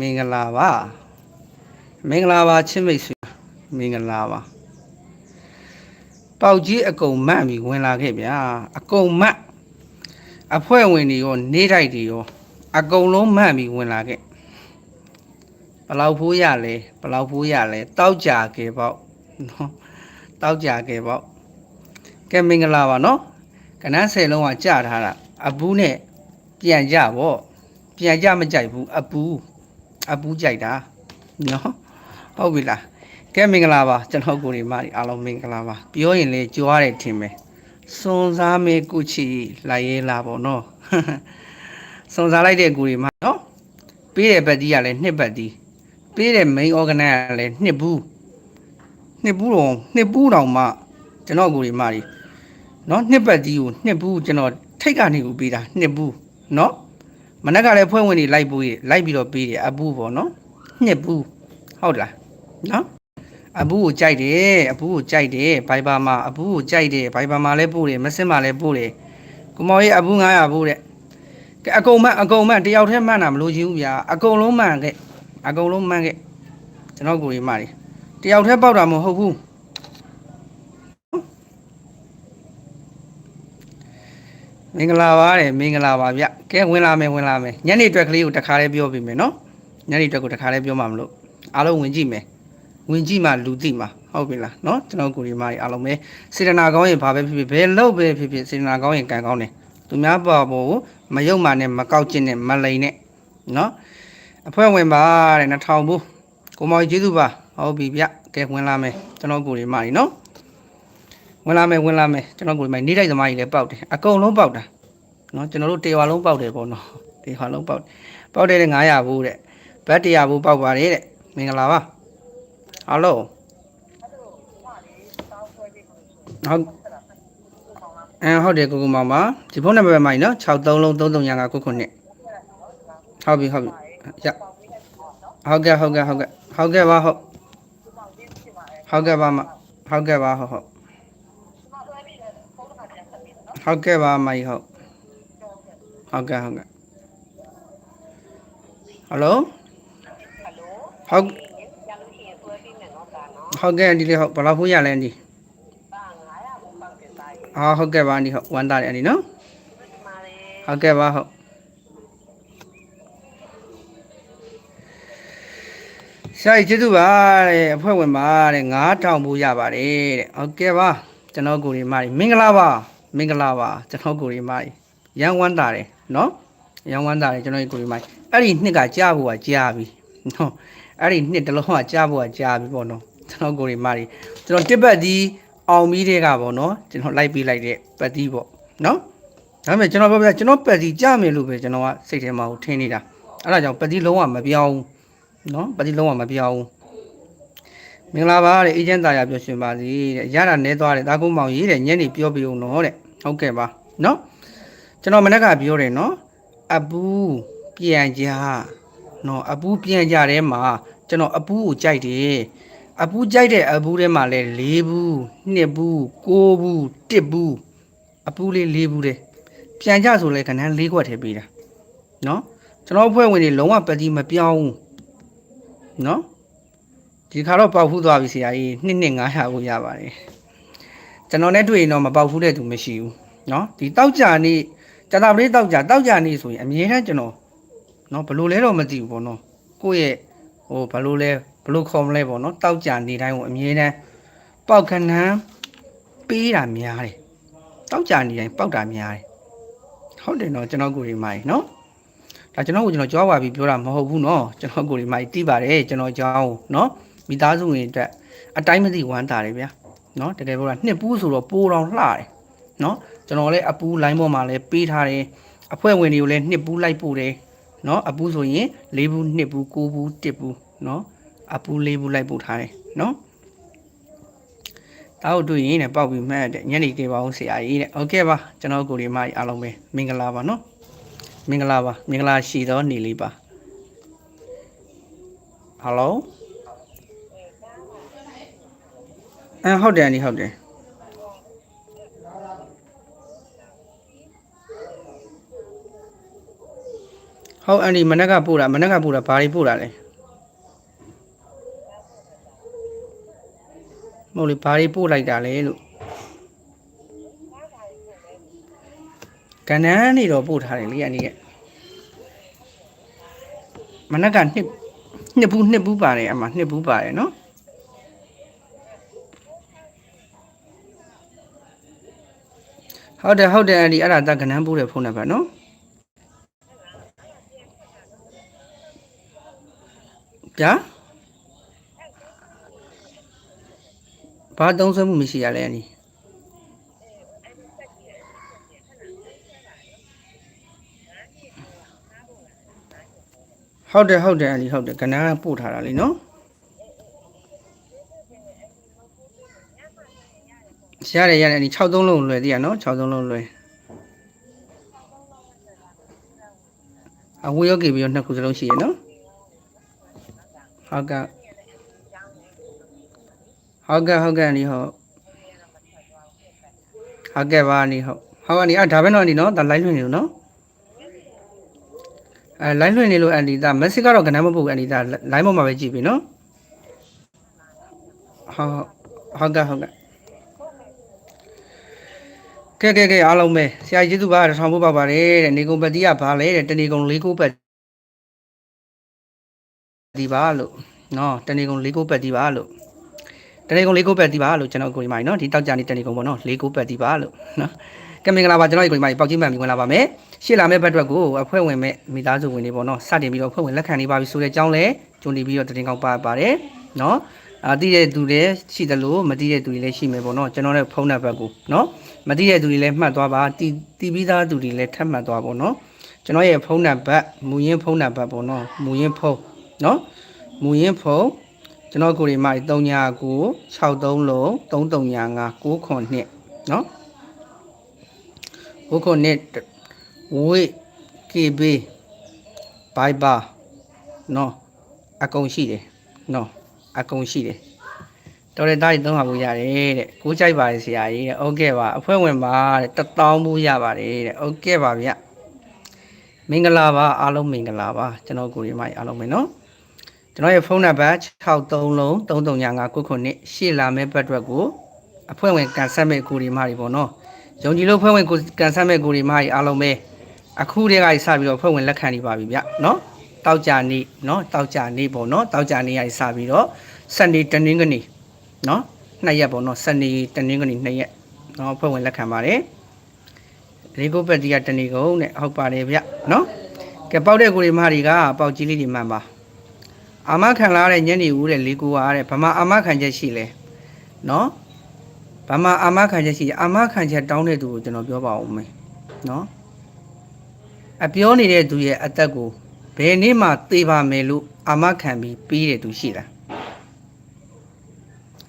မင်္ဂလာပါမင်္ဂလာပါချစ်မိတ်ဆွေမင်္ဂလာပါပေါက်ကြီးအကုံမတ်ပြီးဝင်လာခဲ့ဗျာအကုံမတ်အဖွဲ့ဝင်တွေရောနေတိုက်တွေရောအကုံလုံးမတ်ပြီးဝင်လာခဲ့ဘလောက်ဖိုးရလဲဘလောက်ဖိုးရလဲတောက်ကြခဲ့ပေါ့နော်တောက်ကြခဲ့ပေါ့ကဲမင်္ဂလာပါနော်ကနန်းဆယ်လုံးကကြာထားတာအဘူးနဲ့ပြန်ကြပေါ့ပြန်ကြမကြိုက်ဘူးအပူ အပူကြိုက်တာနော်ဟုတ်ပြီလားကဲမင်္ဂလာပါကျွန်တော်ကိုရီမာရီအားလုံးမင်္ဂလာပါပြောရင်လေကြွားတယ်ထင်မယ်စွန်စားမေကုချီလိုက်ရဲလာပေါ့နော်စွန်စားလိုက်တဲ့ကိုရီမာနော်ပေးတဲ့ဘက်တီးကလည်းနှစ်ဘက်တီးပေးတဲ့ main organizer ကလည်းနှစ်ဘူးနှစ်ဘူးတော့နှစ်ဘူးတောင်မှကျွန်တော်ကိုရီမာရီနော်နှစ်ဘက်တီးကိုနှစ်ဘူးကျွန်တော်ထိတ်ကနေကိုပေးတာနှစ်ဘူးနော် မနက်ကလည်းဖွဲ့ဝင်တွေလိုက်ပိုးရလိုက်ပြီးတော့ပေးတယ်အပူပေါ့နော်ညစ်ဘူးဟုတ်လားနော်အပူကိုကြိုက်တယ်အပူကိုကြိုက်တယ်ဘိုင်ဘာမှာအပူကိုကြိုက်တယ်ဘိုင်ဘာမှာလည်းပို့တယ်မစင်မှာလည်းပို့တယ်ကိုမောင်ကြီးအပူ900ပို့တဲ့ကဲအကုန်မှန်အကုန်မှန်တယောက်တည်းမှန်တာမလို့ချင်ဘူးဗျာအကုန်လုံးမှန်ခဲ့အကုန်လုံးမှန်ခဲ့ကျွန်တော်ကိုရီမတွေတယောက်တည်းပေါက်တာမဟုတ်ဘူး မင်္ဂလာပါတဲ့မင်္ဂလာပါဗျကဲဝင်လာမယ်ဝင်လာမယ်ညနေအတွက်ကလေးကိုတခါလေးပြောပြမယ်နော်ညနေအတွက်ကိုတခါလေးပြောမှမလို့အားလုံးဝင်ကြည့်မယ်ဝင်ကြည့်မှလူသိမှာဟုတ်ပြီလားနော်ကျွန်တော်ကိုရီမာကြီးအားလုံးပဲစေတနာကောင်းရင်ဘာပဲဖြစ်ဖြစ်ဘယ်လောက်ပဲဖြစ်ဖြစ်စေတနာကောင်းရင်ကံကောင်းတယ်သူများပေါ်ပေါ်ကိုမယုံမှနဲ့မကောက်ကျင်နဲ့မလိန်နဲ့နော်အဖွဲ့ဝင်ပါတဲ့2000ဘူးကိုမောင်ကြီးကျေးဇူးပါဟုတ်ပြီဗျကဲဝင်လာမယ်ကျွန်တော်ကိုရီမာကြီးနော် ဝင်လာမယ်ဝင်လာမယ်ကျွန်တော်ကိုရီမာကြီးနေတိုက်သမားကြီးလည်းပေါက်တယ်အကုန်လုံးပေါက်တာနော်ကျွန်တော်တို့တေရွာလုံးပေါက်တယ်ပေါ့နော်တေရွာလုံးပေါက်ပေါက်တယ်တဲ့900ဘူးတဲ့ဘတ်100ဘူးပေါက်ပါတယ်တဲ့မင်္ဂလာပါဟယ်လိုဟုတ်အဲဟုတ်တယ်ကိုကူမောင်ပါဒီဖုန်းနံပါတ်မိုင်းနော်63လုံး3355ခုခုနှစ်ဟုတ်ပြီဟုတ်ပြီရဟုတ်ကဲ့ဟုတ်ကဲ့ဟုတ်ကဲ့ဟုတ်ကဲ့ပါဟုတ်ဟုတ်ကဲ့ပါမဟုတ်ကဲ့ပါဟုတ်ဟုတ် ဟုတ်ကဲ့ပါမိုင်ဟုတ်ဟုတ်ကဲ့ဟုတ်ကဲ့ဟယ်လိုဟယ်လိုဟုတ်ရလို့ရှိရင်ဆွဲပြီးမယ်နော်ဒါနော်ဟုတ်ကဲ့အန်ဒီလေးဟုတ်ဘယ်လောက်ဖို့ရလဲအန်ဒီပါ900ဘုံပေါက်တယ်သားရေဟာဟုတ်ကဲ့ပါအန်ဒီဟုတ်ဝမ်းသားတယ်အန်ဒီနော်ဒီမှာလေဟုတ်ကဲ့ပါဟုတ်ဆရာကြီးကျေးဇူးပါတဲ့အဖွဲ့ဝင်ပါတဲ့9000ဘူးရပါတယ်တဲ့ဟုတ်ကဲ့ပါကျွန်တော်ကိုရီမာရီမင်္ဂလာပါ မင်္ဂလာပါကျွန်တော်ကိုရီမိုင်ရန်ဝမ်းတာတယ်နော်ရန်ဝမ်းတာတယ်ကျွန်တော်ကိုရီမိုင်အဲ့ဒီနှစ်ကကြားဖို့ကကြားပြီနော်အဲ့ဒီနှစ်တလုံးကကြားဖို့ကကြားပြီပေါ့နော်ကျွန်တော်ကိုရီမိုင်ကျွန်တော်တစ်ပတ်ဒီအောင်ပြီးတဲ့ကပေါ့နော်ကျွန်တော်လိုက်ပြီးလိုက်တဲ့ပတ်ဒီပေါ့နော်ဒါပေမဲ့ကျွန်တော်ပြောပြကျွန်တော်ပတ်ဒီကြားမယ်လို့ပဲကျွန်တော်ကစိတ်ထဲမှာထင်နေတာအဲ့ဒါကြောင့်ပတ်ဒီလုံးဝမပြောင်းနော်ပတ်ဒီလုံးဝမပြောင်းမင်္ဂလာပါတဲ့အေဂျင့်တာယာပြောရှင်ပါစီတဲ့ရတာနဲသွားတယ်တာကုန်းမောင်ရေးတဲ့ညနေပြောပြုံတော့တဲ့ ဟုတ်ကဲ့ပါနော်ကျွန်တော်မနေ့ကပြောတယ်နော်အပူပြန်ကြနော်အပူပြန်ကြထဲမှာကျွန်တော်အပူကိုကြိုက်တယ်အပူကြိုက်တဲ့အပူထဲမှာလဲ၄ဘူး၂ဘူး၉ဘူး၁ဘူးအပူလေး၄ဘူးတဲ့ပြန်ကြဆိုလဲခဏ၄ခွက်ထည့်ပေးတာနော်ကျွန်တော်အဖွဲ့ဝင်တွေလုံးဝပတိမပြောင်းဘူးနော်ဒီခါတော့ပေါက်ဖူးသွားပြီဆရာကြီးနှစ်နှစ်900ကိုရပါတယ် ကျွန်တော်နဲ့တွေ့ရင်တော့မပေါက်ဖူးတဲ့သူမရှိဘူးเนาะဒီတောက်ကြနေကျတာပလေးတောက်ကြတောက်ကြနေဆိုရင်အမြဲတမ်းကျွန်တော်เนาะဘလို့လဲတော့မသိဘူးပေါ့နော်ကိုယ့်ရဲ့ဟိုဘလို့လဲဘလို့ခေါ်မလဲပေါ့နော်တောက်ကြနေတိုင်းကိုအမြဲတမ်းပေါက်ခဏန်းပေးတာများတယ်တောက်ကြနေတိုင်းပေါက်တာများတယ် ဟုတ်တယ်နော်ကျွန်တော်ကိုရီမိုင်နော်ဒါကျွန်တော်ကိုကျွန်တော်ကြွားပါပြီပြောတာမဟုတ်ဘူးနော်ကျွန်တော်ကိုရီမိုင်တီးပါတယ်ကျွန်တော်ကြောင်းနော်မိသားစုဝင်အတွက်အတိုင်းမသိဝမ်းတာတယ်ဗျာ နော်တကယ်ပြောတာနှစ်ပူးဆိုတော့ပိုးတော်လှတယ်နော်ကျွန်တော်လည်းအပူလိုင်းပေါ်မှာလည်းပေးထားတယ်အဖွဲ့ဝင်တွေကိုလည်းနှစ်ပူးလိုက်ပို့တယ်နော်အပူဆိုရင်၄ဘူးနှစ်ဘူး၉ဘူးတစ်ဘူးနော်အပူ၄ဘူးလိုက်ပို့ထားတယ်နော်တောက်တွေ့ရင်လည်းပေါက်ပြီးမှတ်တဲ့ညနေကြေပါအောင်ဆရာကြီးတဲ့โอเคပါကျွန်တော်ကိုရီမကြီးအားလုံးပဲမင်္ဂလာပါနော်မင်္ဂလာပါမင်္ဂလာရှိသောနေ့လေးပါဟယ်လို အဲဟုတ်တယ်အန်ဒီဟုတ်တယ်ဟုတ်အန်ဒီမနက်ကပို့တာမနက်ကပို့တာဘာတွေပို့တာလဲမဟုတ်လေဘာတွေပို့လိုက်တာလဲလို့ကနန်းနေတော့ပို့ထားတယ်လေအန်ဒီကမနက်ကနှစ်နှစ်ဘူးနှစ်ဘူးပါတယ်အမနှစ်ဘူးပါတယ်နော် ဟုတ်တယ်ဟုတ်တယ်အန်ဒီအဲ့ဒါတကနန်းပို့တဲ့ဖုန်းနံပါတ်နော်ဗျာဘာသုံးဆွဲမှုမရှိရလဲအနီဟုတ်တယ်ဟုတ်တယ်အနီဟုတ်တယ်ကနားပို့ထားတာလीနော် ရတယ်ရတယ်အနီ6သုံးလုံးလွယ်သေးရနော်6သုံးလုံးလွယ်အဝေးရောက်ကြပြီးတော့နှစ်ခုစလုံးရှိရနော်ဟုတ်ကဲ့ဟုတ်ကဲ့ဟုတ်ကဲ့အနီဟုတ်ဟုတ်ကဲ့ပါအနီဟုတ်ဟုတ်အနီအဲ့ဒါပဲနော်အနီနော်ဒါ line လွှင့်နေလို့နော်အဲ line လွှင့်နေလို့အနီဒါ message ကတော့ကနမ်းမပို့ဘူးအနီဒါ line ပေါ်မှာပဲကြည့်ပြီနော်ဟုတ်ဟုတ်ကဲ့ဟုတ်ကဲ့ ကဲကဲကဲအားလုံးပဲဆရာကြီးသူပါတထောင်ဖို့ပါပါတယ်တဲ့နေကုန်ပတိကဘာလဲတဲ့တနေကုန်လေးကိုပတ်ဒီပါလို့နော်တနေကုန်၄ကိုပတ်တီးပါလို့တနေကုန်၄ကိုပတ်တီးပါလို့ကျွန်တော်ကိုဒီမိုင်းနော်ဒီတောက်ကြနေတနေကုန်ပေါ့နော်၄ကိုပတ်တီးပါလို့နော်ကဲမင်္ဂလာပါကျွန်တော်ဒီကိုဒီမိုင်းပေါက်ကြီးမှန်ပြီးဝင်လာပါမယ်ရှေ့လာမယ့်ဘက်အတွက်ကိုအဖွဲ့ဝင်မဲ့မိသားစုဝင်တွေပေါ့နော်စတင်ပြီးတော့အဖွဲ့ဝင်လက်ခံနေပါပြီဆိုတဲ့အကြောင်းလဲဂျွန်တီပြီးတော့တတင်ကောက်ပါပါတယ်နော်အာတည်တဲ့သူတွေရှိတယ်လို့မတည်တဲ့သူတွေလည်းရှိမယ်ပေါ့နော်ကျွန်တော်ရဲ့ဖုန်းနံပါတ်ကိုနော် မတည်တဲ့သူတွေလည်းမှတ်သွားပါတည်တည်ပြီးသားသူတွေလည်းထပ်မှတ်သွားပေါ့နော်ကျွန်တော်ရဲ့ဖုန်းနံပါတ်မူရင်းဖုန်းနံပါတ်ပေါ့နော်မူရင်းဖုန်းနော်မူရင်းဖုံကျွန်တော်ကိုရီမိုင်39 63လုံး3395 9ခွန်နှစ်နော်9ခွန်နှစ်ဝေး KB ဘိုင်ဘာနော်အကုန်ရှိတယ်နော်အကုန်ရှိတယ် တော်တဲ့သားကြီးသုံးပါဘူးရတယ်တဲ့ကိုကြိုက်ပါတယ်ဆရာကြီးတဲ့ဟုတ်ကဲ့ပါအဖွဲ့ဝင်ပါတဲ့တထောင်ဘူးရပါတယ်တဲ့ဟုတ်ကဲ့ပါဗျမင်္ဂလာပါအားလုံးမင်္ဂလာပါကျွန်တော်ကိုရီမိုင်အားလုံးပဲနော်ကျွန်တော်ရဲ့ဖုန်းနံပါတ်63လုံး3395ခုခုနှစ်ရှေ့လာမဲ့ဘက်အတွက်ကိုအဖွဲ့ဝင်ကန်ဆက်မဲ့ကိုဒီမာတွေပေါ့နော်ယုံကြည်လို့ဖွဲ့ဝင်ကိုကန်ဆက်မဲ့ကိုဒီမာတွေအားလုံးပဲအခုတည်းကစပြီးတော့ဖွဲ့ဝင်လက်ခံနေပါပြီဗျနော်တောက်ကြနေနော်တောက်ကြနေပေါ့နော်တောက်ကြနေရစပြီးတော့စနေတနင်္ဂနွေ နော်နှစ်ရက်ပေါ့နော်စနေတနင်္ဂနွေနှစ်ရက်နော်ဖွဲ့ဝင်လက်ခံပါတယ်ရေကိုပက်တီကတနေကုန်တဲ့ဟုတ်ပါတယ်ဗျနော်ကဲပေါက်တဲ့ကိုဒီမာတွေကပေါက်ကြီးလေးတွေမှန်ပါအာမခံလာတဲ့ညနေဦးတဲ့လေးကူအားတဲ့ဗမာအာမခံချက်ရှိလဲနော်ဗမာအာမခံချက်ရှိအာမခံချက်တောင်းတဲ့သူကိုကျွန်တော်ပြောပါဦးမယ်နော်အပြောနေတဲ့သူရဲ့အသက်ကိုဘယ်နေ့မှသေပါမယ်လို့အာမခံပြီးပြီးတဲ့သူရှိလား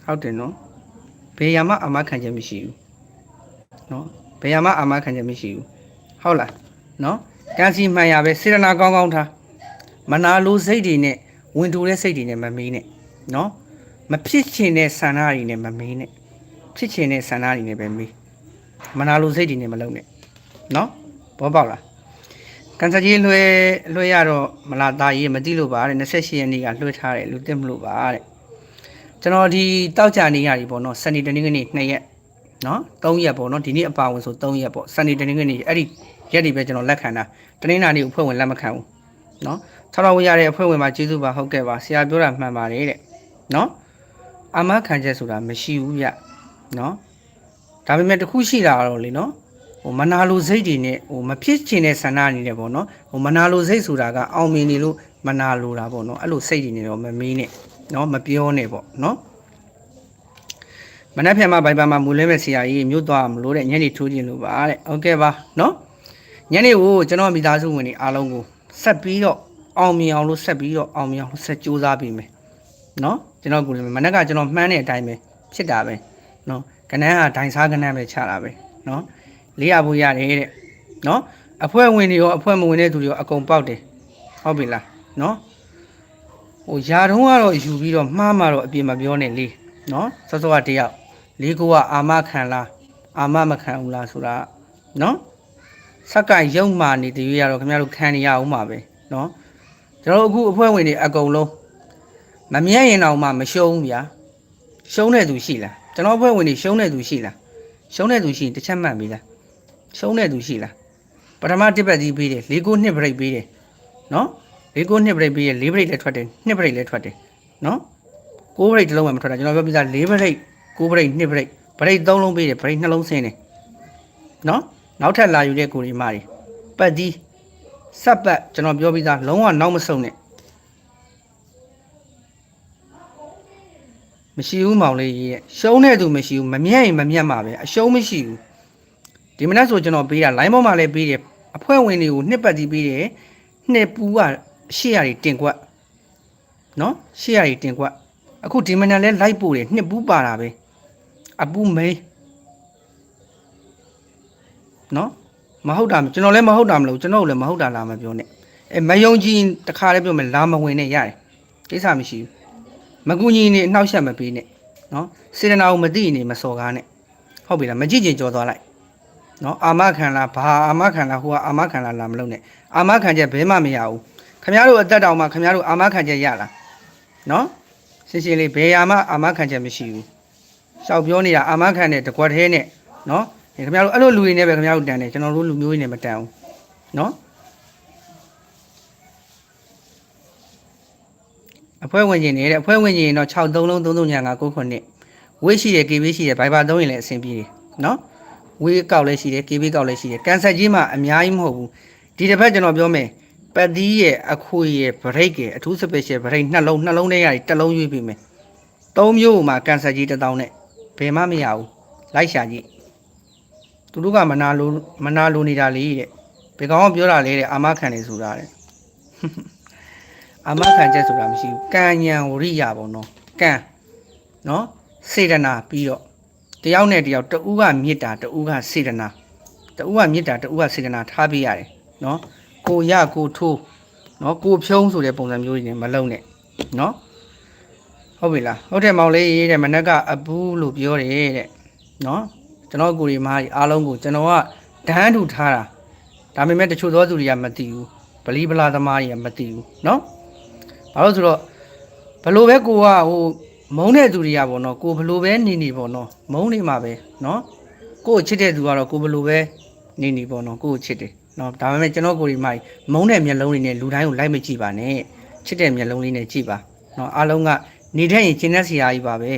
ဟုတ်တယ်နော်ဘယ်ရမှအာမခံချက်မရှိဘူးနော်ဘယ်ရမှအာမခံချက်မရှိဘူးဟုတ်လားနော်ကံစီမှန်ရပဲစေရနာကောင်းကောင်းထားမနာလိုစိတ်တွေနဲ့ဝင်တူတဲ့စိတ်တွေနဲ့မမေးနဲ့နော်မဖြစ်ချင်တဲ့ဆန္ဒတွေနဲ့မမေးနဲ့ဖြစ်ချင်တဲ့ဆန္ဒတွေနဲ့ပဲမေးမနာလိုစိတ်တွေနဲ့မလုံးနဲ့နော်ဘောပေါက်လားကန်စကြီးလွှဲလွှဲရတော့မလာသားရေးမသိလို့ပါတဲ့28ရက်နေ့ကလွှဲထားတယ်လူတက်မလို့ပါတဲ့ ကျွန်တော်ဒီတောက်ကြနေရပြီပေါ့နော်စနေတနင်္ဂနွေ2ရက်နော်3ရက်ပေါ့နော်ဒီနေ့အပါဝင်ဆို3ရက်ပေါ့စနေတနင်္ဂနွေအဲ့ဒီရက်တွေပဲကျွန်တော်လက်ခံတာတနင်္လာနေ့အဖွဲ့ဝင်လက်မခံဘူးနော်ထောက်တော်ဝင်ရတဲ့အဖွဲ့ဝင်မှာကျေးဇူးပါဟုတ်ကဲ့ပါဆရာပြောတာမှန်ပါတယ်တဲ့နော်အာမခံချက်ဆိုတာမရှိဘူးဗျနော်ဒါပေမဲ့တခုရှိတာတော့လေနော်ဟိုမနာလိုစိတ်တွေနဲ့ဟိုမဖြစ်ချင်တဲ့ဆန္ဒအနေနဲ့ပေါ့နော်ဟိုမနာလိုစိတ်ဆိုတာကအောင်မြင်နေလို့မနာလိုတာပေါ့နော်အဲ့လိုစိတ်တွေနဲ့တော့မမေးနဲ့ နော်မပြောနဲ့ပေါ့နော်မနက်ဖြန်မှဘိုင်ဘာမှာမူလဲမဲ့ဆရာကြီးမြို့သွားမလို့တဲ့ညနေထိုးခြင်းလို့ပါတဲ့ဟုတ်ကဲ့ပါနော်ညနေကိုကျွန်တော်မိသားစုဝင်တွေအားလုံးကိုဆက်ပြီးတော့အောင်မြင်အောင်လို့ဆက်ပြီးတော့အောင်မြင်အောင်ဆက်ကြိုးစားပေးမယ်နော်ကျွန်တော်ကိုလည်းမနက်ကကျွန်တော်မှန်းတဲ့အတိုင်းပဲဖြစ်တာပဲနော်ကနန်းကဒိုင်စားကနန်းပဲချတာပဲနော်လေးရဖို့ရတယ်တဲ့နော်အဖွဲ့ဝင်တွေရောအဖွဲ့မဝင်တဲ့သူတွေရောအကုန်ပေါက်တယ်ဟုတ်ပြီလားနော် ဟိုຢာတုံးကတော့ယူပြီးတော့မှားမှာတော့အပြင်မပြောနဲ့လေနော်စောစောကတယောက်လေးကိုကအာမခံလားအာမမခံဘူးလားဆိုတာနော်စက်ကရုံမာနေတရွေးရတော့ခင်ဗျားတို့ခံနေရအောင်ပါပဲနော်ကျွန်တော်အခုအဖွဲ့ဝင်တွေအကုန်လုံးမမြတ်ရင်တော့မှမရှုံးဗျာရှုံးတဲ့သူရှိလားကျွန်တော်အဖွဲ့ဝင်တွေရှုံးတဲ့သူရှိလားရှုံးတဲ့သူရှိတစ်ချက်မှတ်ပြီလားရှုံးတဲ့သူရှိလားပထမတစ်ပတ်ကြီးပေးတယ်၄ကိုနှစ် break ပေးတယ်နော် ၄ခုနှစ်ပြိတ်ပြီးတယ်၄ပြိတ်လည်းထွက်တယ်နှစ်ပြိတ်လည်းထွက်တယ်နော်ကိုးပြိတ်တစ်လုံးမှမထွက်တာကျွန်တော်ပြောပြသား၄ပြိတ်ကိုးပြိတ်နှစ်ပြိတ်ပြိတ်သုံးလုံးပြီးတယ်ပြိတ်နှလုံးဆင်းတယ်နော်နောက်ထပ်လာယူတဲ့ကိုရီမာတွေပတ်ကြီးစပ်ပတ်ကျွန်တော်ပြောပြီးသားလုံးဝနောက်မဆုံးနဲ့မရှိဘူးမောင်လေးကြီးရဲ့ရှုံးတဲ့သူမရှိဘူးမမြတ်ရင်မမြတ်မှာပဲအရှုံးမရှိဘူးဒီမနက်ဆိုကျွန်တော်ပေးတာ line ပေါ်မှာလည်းပေးတယ်အဖွဲ့ဝင်တွေကိုနှစ်ပတ်ကြီးပေးတယ်နှစ်ပူက ရှေ့ရည်တင်ကွက်နော်ရှေ့ရည်တင်ကွက်အခုဒီမနက်လဲလိုက်ပို့တယ်နှစ်ပူပါတာပဲအပူမေးနော်မဟုတ်တာကျွန်တော်လည်းမဟုတ်တာမလို့ကျွန်တော်လည်းမဟုတ်တာလာမပြောနဲ့အဲမယုံကြည်တခါလည်းပြောမယ်လာမဝင်နဲ့ရတယ်ကိစ္စမရှိဘူးမကူညီနေအနှောက်ရှက်မပေးနဲ့နော်စေတနာကိုမသိနေမစော်ကားနဲ့ဟုတ်ပြီလားမကြည့်ချင်ကြော်သွားလိုက်နော်အာမခံလားဘာအာမခံလားဟိုကအာမခံလားလာမလုပ်နဲ့အာမခံချက်ဘဲမှမရဘူး ခမရတို့အသက်တောင်မှခမရတို့အာမခံချက်ရလားနော်ရှင်းရှင်းလေးဘယ်အာမအာမခံချက်မရှိဘူးရှောက်ပြောနေတာအာမခံတဲ့တကွက်သေးနဲ့နော်ခမရတို့အဲ့လိုလူတွေနဲ့ပဲခမရတို့တန်တယ်ကျွန်တော်တို့လူမျိုးတွေနဲ့မတန်ဘူးနော်အဖွဲ့ဝင်ကြီးနေတဲ့အဖွဲ့ဝင်ကြီးရင်တော့6 3လုံး3 3ညာ9 9ခုနှစ်ဝေးရှိတယ် KB ရှိတယ်ဘိုင်ဘာသုံးရင်လည်းအဆင်ပြေတယ်နော်ဝေးကောက်လည်းရှိတယ် KB ကောက်လည်းရှိတယ်ကန်ဆက်ကြီးမှအများကြီးမဟုတ်ဘူးဒီတစ်ဖက်ကျွန်တော်ပြောမယ် ပတ်သီးရဲ့အခွေရဲ့ break ရဲ့အထူး special break နှလုံးနှလုံးထဲရတယ်တစ်လုံးရွေးပြီးမယ်သုံးမျိုးမှာကန်ဆက်ကြီးတစ်တောင်းနဲ့ဘယ်မှမရဘူးလိုက်ရှာကြည့်သူတို့ကမနာလိုမနာလိုနေတာလေတဲ့ဘယ်ကောင်ကပြောတာလဲတဲ့အာမခံနေဆိုတာတဲ့အာမခံချက်ဆိုတာမရှိဘူးကံဉဏ်ဝရိယပေါ့နော်ကံနော်စေတနာပြီးတော့တယောက်နဲ့တယောက်တူကမေတ္တာတူကစေတနာတူကမေတ္တာတူကစေတနာထားပေးရတယ်နော် ကိုရကိုထိုးနော်ကိုဖြုံးဆိုတဲ့ပုံစံမျိုးတွေနဲ့မလုံးနဲ့နော်ဟုတ်ပြီလားဟုတ်တယ်မောင်လေးတဲ့မနက်ကအပူးလို့ပြောတယ်တဲ့နော်ကျွန်တော်ကိုရီမားကြီးအားလုံးကိုကျွန်တော်ကဒန်းထူထားတာဒါပေမဲ့တချို့သောသူတွေကမသိဘူးဗလီဗလာသမားတွေကမသိဘူးနော်ဘာလို့ဆိုတော့ဘလို့ပဲကိုကဟိုမုန်းတဲ့သူတွေကပေါ့နော်ကိုဘလို့ပဲနေနေပေါ့နော်မုန်းနေမှာပဲနော်ကိုကိုချစ်တဲ့သူကတော့ကိုဘလို့ပဲနေနေပေါ့နော်ကိုကိုချစ်တယ် နော်ဒါပေမဲ့ကျွန်တော်ကိုဒီမိုင်မုန်းတဲ့မျက်လုံးတွေနဲ့လူတိုင်းကိုလိုက်မကြည့်ပါနဲ့ချစ်တဲ့မျက်လုံးလေးနဲ့ကြည့်ပါနော်အားလုံးကနေတဲ့ရင်ကျင်းတဲ့ဆရာကြီးပါပဲ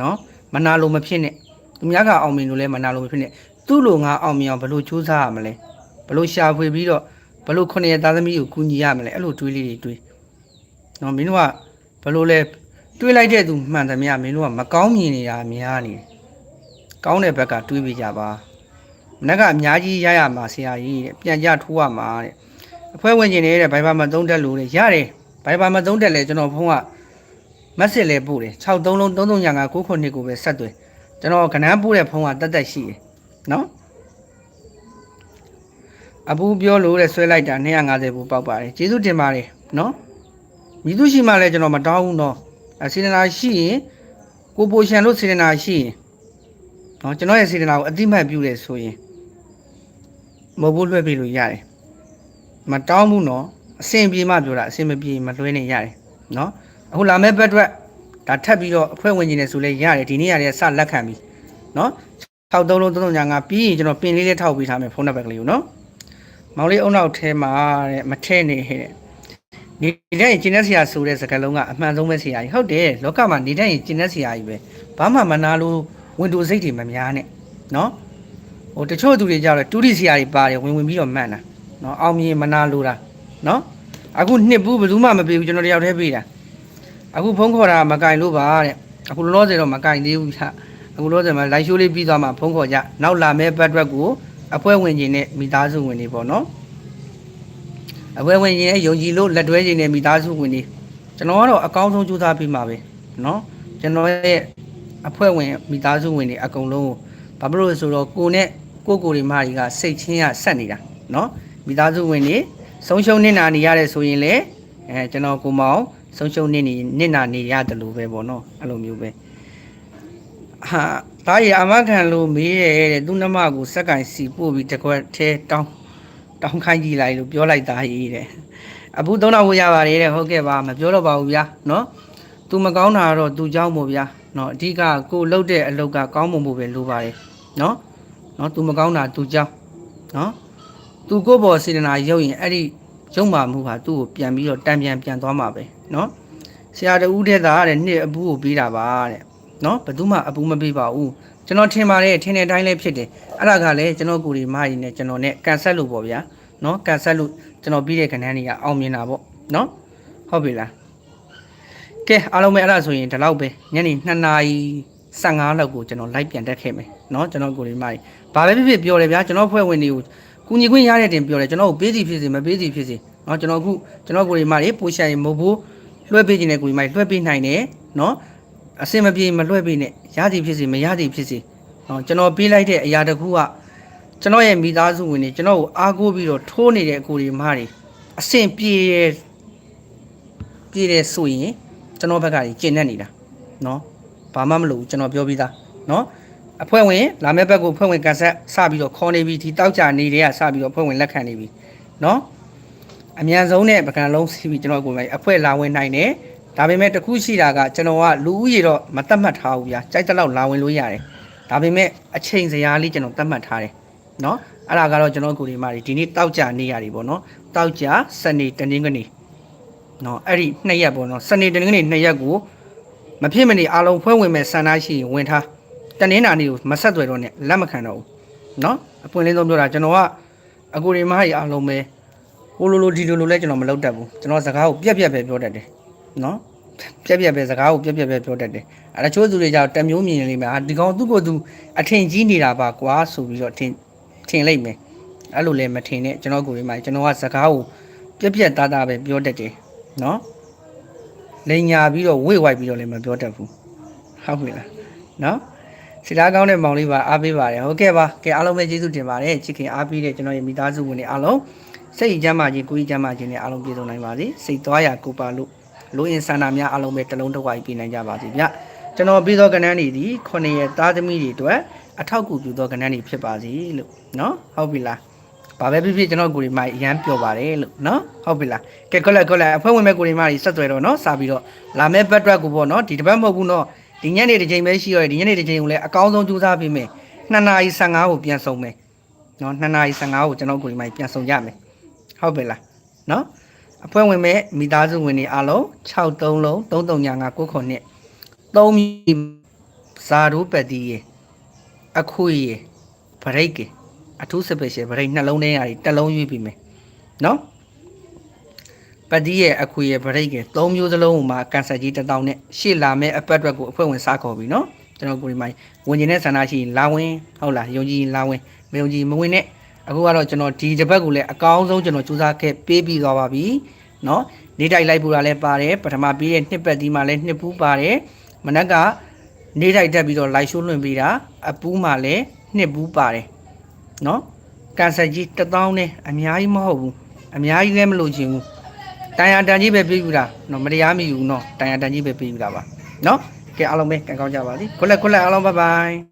နော်မနာလို့မဖြစ်နဲ့သူများကအောင်မြင်လို့လဲမနာလို့မဖြစ်နဲ့သူ့လိုငါအောင်မြင်အောင်ဘလို့စူးစမ်းရမလဲဘလို့ရှာဖွေပြီးတော့ဘလို့ခုနှစ်ရသားသမီးကိုကူညီရမလဲအဲ့လိုတွေးလေးတွေတွေးနော်မင်းတို့ကဘလို့လဲတွေးလိုက်တဲ့သူမှန်သမျှမင်းတို့ကမကောင်းမြင်နေတာများနေတယ်ကောင်းတဲ့ဘက်ကတွေးပြကြပါ မနက်ကအများကြီးရရမှာဆရာကြီးတဲ့ပြန်ကြထိုးရမှာတဲ့အဖွဲ့ဝင်ကျင်နေတဲ့ဘိုင်ဘာမသုံးတက်လို့တဲ့ရတယ်ဘိုင်ဘာမသုံးတက်လဲကျွန်တော်ဖုန်းကမက်ဆေ့လဲပို့တယ်6 3လုံး3 3ညာ9 9ခုနှစ်ကိုပဲဆက်သွယ်ကျွန်တော်ကဏ္ဍပို့တဲ့ဖုန်းကတက်တက်ရှိတယ်နော်အပူပြောလို့တဲ့ဆွဲလိုက်တာ250ဘူးပေါက်ပါတယ်ကျေးဇူးတင်ပါတယ်နော်မိသူရှိမှလည်းကျွန်တော်မတောင်းဘူးတော့အဲစေတနာရှိရင်ကိုပိုရှန်လို့စေတနာရှိရင်နော်ကျွန်တော်ရဲ့စေတနာကိုအတိမတ်ပြုတယ်ဆိုရင် မဟုတ်ဘူးလွှဲပေးလို့ရတယ်မတောင်းဘူးနော်အဆင်ပြေမှပြောတာအဆင်မပြေမလွှဲနေရတယ်နော်အခုလာမဲ့ဘက်အတွက်ဒါထပ်ပြီးတော့အဖွဲ့ဝင်ကြီးနေဆိုလဲရတယ်ဒီနေ့ရတယ်စလက်ခံပြီနော်6 3လုံး3 3ညာငါပြီးရင်ကျွန်တော်ပင်လေးလေးထောက်ပေးထားမယ်ဖုန်းနံပါတ်ကလေးကိုနော်မောင်လေးအုံနောက်ထဲမှာတဲ့မထဲနေဟဲ့တဲ့နေတဲ့ရင်ကျင်းတဲ့ဆရာဆိုတဲ့စကားလုံးကအမှန်ဆုံးပဲဆရာကြီးဟုတ်တယ်လောကမှာနေတဲ့ရင်ကျင်းတဲ့ဆရာကြီးပဲဘာမှမနာလို့ဝင်တူစိတ်တွေမများနဲ့နော် ဟိုတချို့သူတွေကြတော့တူရီဆရာတွေပါတယ်ဝင်ဝင်ပြီးတော့မှန်တာနော်အောင်မြင်မနာလိုတာနော်အခုနှစ်ဘူးဘယ်သူမှမပေးဘူးကျွန်တော်တယောက်တည်းပေးတာအခုဖုန်းခေါ်တာမကင်လို့ပါတဲ့အခုလောလောဆယ်တော့မကင်သေးဘူးခအခုလောဆယ်မှာ live show လေးပြီးသွားမှဖုန်းခေါ်ကြနောက်လာမယ့်ပတ်အတွက်ကိုအဖွဲ့ဝင်ချင်းနဲ့မိသားစုဝင်တွေပေါ့နော်အဖွဲ့ဝင်ချင်းနဲ့ယုံကြည်လို့လက်တွဲချင်းနဲ့မိသားစုဝင်တွေကျွန်တော်ကတော့အကောင်းဆုံးကြိုးစားပြီးမှာပဲနော်ကျွန်တော်ရဲ့အဖွဲ့ဝင်မိသားစုဝင်တွေအကုန်လုံးကိုဘာဖြစ်လို့လဲဆိုတော့ကိုနဲ့ ကိုကိုတွေမတွေကစိတ်ချင်းရဆက်နေတာเนาะမိသားစုဝင်တွေဆုံးရှုံးနေတာနေရတယ်ဆိုရင်လေအဲကျွန်တော်ကိုမောင်ဆုံးရှုံးနေနေနစ်နာနေရတယ်လို့ပဲပေါ့เนาะအဲ့လိုမျိုးပဲဟာဒါရအမခံလို့မေးရဲတဲ့သူ့နှမကိုစက်ကင်စီပို့ပြီးတကွက်ထဲတောင်း တောင်းခိုင်းကြည့်လိုက်လို့ပြောလိုက်သားကြီးတဲ့ အပူ3000ကိုရပါတယ်တဲ့ဟုတ်ကဲ့ပါမပြောတော့ပါဘူးဗျာနော်သူမကောင်းတာကတော့သူเจ้าမို့ဗျာနော်အဓိကကိုလှုပ်တဲ့အလုပ်ကကောင်းမွန်ဖို့ပဲလိုပါတယ်နော် နော်သူမကောင်းတာသူเจ้าနော်သူကိုယ့်ဘော်စေတနာရုပ်ရင်အဲ့ဒီရုပ်မာမှုဟာသူ့ကိုပြန်ပြီးတော့တံပြန်ပြန်သွားမှာပဲနော်ဆရာတဦးတဲ့သားတဲ့နှစ်အပူကိုပေးတာပါတဲ့နော်ဘယ်သူမှအပူမပေးပါဘူးကျွန်တော်ထင်ပါတယ်ထင်တဲ့အတိုင်းလည်းဖြစ်တယ်အဲ့ဒါကလည်းကျွန်တော်ကိုယ်ဒီမကြီးနဲ့ကျွန်တော်နဲ့ကန်ဆက်လို့ပေါ့ဗျာနော်ကန်ဆက်လို့ကျွန်တော်ပြီးတဲ့ခဏန်းကြီးကအောင်မြင်တာပေါ့နော်ဟုတ်ပြီလားကဲအားလုံးပဲအဲ့ဒါဆိုရင်ဒီလောက်ပဲညနေ2နာရီ15လောက်ကိုကျွန်တော်လိုက်ပြန်တက်ခဲ့မယ်နော်ကျွန်တော်ကိုယ်ဒီမကြီး ဘာပဲဖြစ်ဖြစ်ပြောတယ်ဗျာကျွန်တော်ဖွဲ့ဝင်တွေကိုကူညီခွင့်ရတဲ့တင်ပြောတယ်ကျွန်တော်ကိုပေးစီဖြစ်စီမပေးစီဖြစ်စီနော်ကျွန်တော်အခုကျွန်တော်ကိုယ်ဒီမကြီးပိုရှာရင်မဟုတ်ဘူးလွှဲပေးခြင်းနဲ့ကိုယ်ဒီမကြီးလွှဲပေးနိုင်တယ်နော် အစင်မပြေမလွှဲပေးနဲ့ရသည်ဖြစ်စေမရသည်ဖြစ်စေเนาะကျွန်တော်ပေးလိုက်တဲ့အရာတစ်ခုကကျွန်တော်ရဲ့မိသားစုဝင်တွေကျွန်တော်ကိုအားကိုးပြီးတော့ထိုးနေတဲ့အကူတွေမားတွေအစင်ပြေတယ်ပြေတယ်ဆိုရင်ကျွန်တော်ဘက်ကကြီးကျင့်နေနေတာเนาะဘာမှမလုပ်ဘူးကျွန်တော်ပြောပြီးသားเนาะ အဖွဲ့ဝင်လာမယ့်ဘက်ကိုအဖွဲ့ဝင်ကန်ဆက်စပြီးတော့ခေါ်နေပြီဒီတောက်ကြနေတဲ့ကစပြီးတော့အဖွဲ့ဝင်လက်ခံနေပြီเนาะအမြန်ဆုံးနဲ့ပကံလုံးစီးပြီးကျွန်တော်ကိုယ်ပဲအဖွဲ့လာဝင်နိုင်တယ် ဒါပေမဲ့တခုရှိတာကကျွန်တော်ကလူဦးရေတော့မတတ်မှတ်ထားဘူးဗျာကြိုက်တဲ့လောက်လာဝင်လို့ရတယ်ဒါပေမဲ့အချိန်စရာလေးကျွန်တော်တတ်မှတ်ထားတယ်เนาะအဲ့ဒါကတော့ကျွန်တော်ကိုဒီမာဒီနေ့တောက်ကြနေရတယ်ပေါ့နော်တောက်ကြစနေတနင်္ဂနွေเนาะအဲ့ဒီနှစ်ရက်ပေါ့နော်စနေတနင်္ဂနွေနှစ်ရက်ကိုမဖြစ်မနေအားလုံးဖွဲ့ဝင်မဲ့ဆန္ဒရှိရင်ဝင်ထား တနင်္လာနေ့ကိုမဆက်သွယ်တော့နဲ့လက်မခံတော့ဘူးเนาะအပွင့်လင်းဆုံးပြောတာကျွန်တော်ကအကိုဒီမာကြီးအားလုံးပဲဟိုလိုလိုဒီလိုလိုလဲကျွန်တော်မလုပ်တတ်ဘူးကျွန်တော်စကားကိုပြက်ပြက်ပဲပြောတတ်တယ် နော်ပြက်ပြက်ပဲစကားကိုပြက်ပြက်ပဲပြောတတ်တယ်အဲတချို့သူတွေကြောင့်တမျိုးမြင်နေလိမ့်မယ်ဟာဒီကောင်သူ့ကိုယ်သူအထင်ကြီးနေတာပါကွာဆိုပြီးတော့ထင်ထင်လိုက်မယ်အဲ့လိုလည်းမထင်နဲ့ကျွန်တော်ကိုယ်လေးမှာကျွန်တော်ကစကားကိုပြက်ပြက်သားသားပဲပြောတတ်တယ်နော်လိန်ညာပြီးတော့ဝေ့ဝိုက်ပြီးတော့လည်းမပြောတတ်ဘူးဟုတ်ပြီလားနော် စီသားကောင်းတဲ့မောင်လေးပါအားပေးပါတယ်ဟုတ်ကဲ့ပါကဲအားလုံးပဲကျေးဇူးတင်ပါတယ်ချစ်ခင်အားပေးတဲ့ကျွန်တော်ရဲ့မိသားစုဝင်တွေအားလုံးစိတ်ကြမ်းမာခြင်းကိုယ်ကြမ်းမာခြင်းနဲ့အားလုံးပြည့်စုံနိုင်ပါစေစိတ်သွားရကိုယ်ပါလို့လူအင်ဆန္ဒများအလုံးပဲတစ်လုံးတစ်ဝိုက်ပြနိုင်ကြပါစေဗျကျွန်တော်ပြီးသောကဏ္ဍတွေဒီခုနှစ်ရက်သားသမီးတွေအတွက်အထောက်အကူပြုသောကဏ္ဍတွေဖြစ်ပါစေလို့နော်ဟုတ်ပြီလားဘာပဲဖြစ်ဖြစ်ကျွန်တော်ကိုရီမိုင်အရန်ပြောပါတယ်လို့နော်ဟုတ်ပြီလားကဲကောလက်ကောလက်အဖွဲ့ဝင်မဲ့ကိုရီမိုင်ဆက်သွယ်တော့နော်စာပြီးတော့လာမဲ့ဘက်တွက်ကိုပေါ့နော်ဒီတစ်ပတ်မဟုတ်ဘူးနော် ဒီညနေတစ်ချိန်ပဲရှိရတယ်ဒီညနေတစ်ချိန်ကိုလည်းအကောင်းဆုံးကြိုးစားပေးမယ်2နာရီ15ကိုပြန်ဆုံးမယ်နော်2နာရီ15ကိုကျွန်တော်ကိုရီမိုင်ပြန်ဆုံးရမယ်ဟုတ်ပြီလားနော်အဖွဲ့ဝင်မဲ့မိသားစုဝင်တွေအားလုံး63လုံး3395ကိုခုနှစ်3မြီဇာရူပတိရေအခုရေဗရိတ်ကေအထူးစပယ်ရှယ်ဗရိတ်နှလုံးထဲရတယ်တစ်လုံးရွေးပြီးမယ်နော် ပတိရဲ့အခုရေဗရိတ်ကေ3မျိုးစလုံးကိုမှကန်ဆာကြီး1000နဲ့ရှေ့လာမဲ့အပတ်အတွက်ကိုအဖွဲ့ဝင်စားခေါ်ပြီနော်ကျွန်တော်ကိုဒီမိုင်းဝင်ကျင်တဲ့ဆန္ဒရှိရင်လာဝင်ဟုတ်လားယုံကြည်ရင်လာဝင်မယုံကြည်မဝင်နဲ့အခုကတော့ကျွန်တော်ဒီတစ်ပတ်ကိုလည်းအကောင်းဆုံးကျွန်တော်စူးစမ်းခဲ့ပေးပြီးသွားပါပြီနော်နေတိုက်လိုက်ပူတာလည်းပါတယ်ပထမပြီးတဲ့နှစ်ပတ်ဒီမှာလည်းနှစ်ပူးပါတယ်မနက်ကနေတိုက်တက်ပြီးတော့လိုက်ရှိုးလွှင့်ပေးတာအပူးမှာလည်းနှစ်ပူးပါတယ်နော်ကန်ဆာကြီး1000နဲ့အများကြီးမဟုတ်ဘူးအများကြီးလည်းမလို့ချင်ဘူး တန်ရတန်ကြီးပဲပြေးယူတာနော်မတရားမိဘူးနော်တန်ရတန်ကြီးပဲပြေးယူတာပါနော်ကဲအားလုံးပဲကံကောင်းကြပါစေခွက်လက်ခွက်လက်အားလုံးဘိုင်ဘိုင်